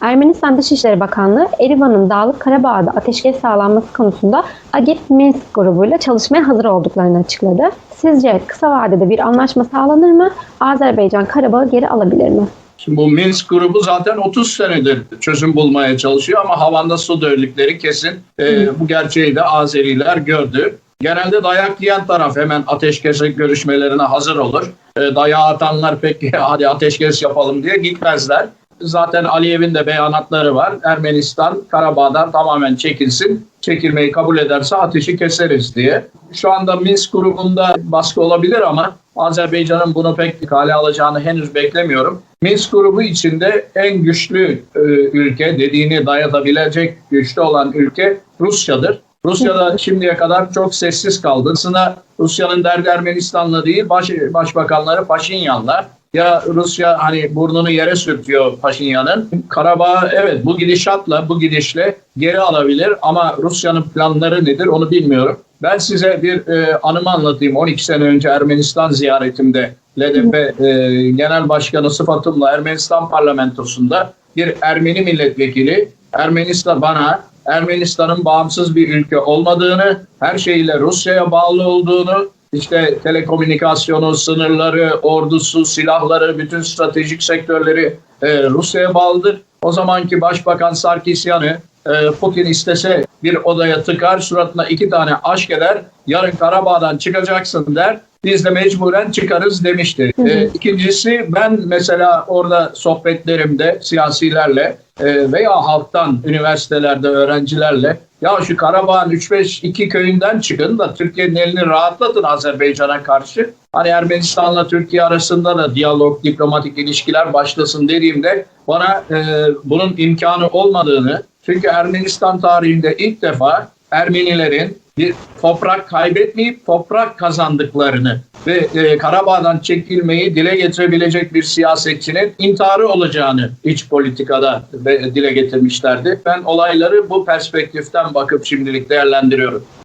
Ermenistan Dışişleri Bakanlığı Erivan'ın Dağlık Karabağ'da ateşkes sağlanması konusunda Agit Minsk grubuyla çalışmaya hazır olduklarını açıkladı. Sizce kısa vadede bir anlaşma sağlanır mı? Azerbaycan Karabağ'ı geri alabilir mi? Şimdi bu Minsk grubu zaten 30 senedir çözüm bulmaya çalışıyor ama havanda su döllükleri kesin. Ee, bu gerçeği de Azeriler gördü. Genelde dayak yiyen taraf hemen ateşkes görüşmelerine hazır olur. Ee, dayağı atanlar pek hadi ateşkes yapalım diye gitmezler. Zaten Aliyev'in de beyanatları var. Ermenistan Karabağ'dan tamamen çekilsin. Çekilmeyi kabul ederse ateşi keseriz diye. Şu anda Minsk grubunda baskı olabilir ama Azerbaycan'ın bunu pek kale alacağını henüz beklemiyorum. Minsk grubu içinde en güçlü e, ülke dediğini dayatabilecek güçlü olan ülke Rusya'dır. Rusya'da şimdiye kadar çok sessiz kaldı. Rusya'nın derdi Ermenistan'la değil baş, başbakanları Paşinyan'la. Ya Rusya hani burnunu yere sürtüyor Paşinyan'ın. Karabağ evet bu gidişatla bu gidişle geri alabilir ama Rusya'nın planları nedir onu bilmiyorum. Ben size bir e, anımı anlatayım. 12 sene önce Ermenistan ziyaretimde LDP e, Genel Başkanı sıfatımla Ermenistan parlamentosunda bir Ermeni milletvekili Ermenistan bana Ermenistan'ın bağımsız bir ülke olmadığını, her şeyle Rusya'ya bağlı olduğunu, işte telekomünikasyonu, sınırları, ordusu, silahları, bütün stratejik sektörleri e, Rusya'ya bağlıdır. O zamanki Başbakan Sarkisyan'ı Putin istese bir odaya tıkar, suratına iki tane aşk eder, yarın Karabağ'dan çıkacaksın der, biz de mecburen çıkarız demişti. E, ikincisi ben mesela orada sohbetlerimde siyasilerle e, veya halktan, üniversitelerde öğrencilerle ya şu Karabağ'ın 3-5-2 köyünden çıkın da Türkiye'nin elini rahatlatın Azerbaycan'a karşı. Hani Ermenistan'la Türkiye arasında da diyalog, diplomatik ilişkiler başlasın dediğimde bana e, bunun imkanı olmadığını çünkü Ermenistan tarihinde ilk defa Ermenilerin bir toprak kaybetmeyip toprak kazandıklarını ve e, Karabağ'dan çekilmeyi dile getirebilecek bir siyasetçinin intiharı olacağını iç politikada dile getirmişlerdi. Ben olayları bu perspektiften bakıp şimdilik değerlendiriyorum.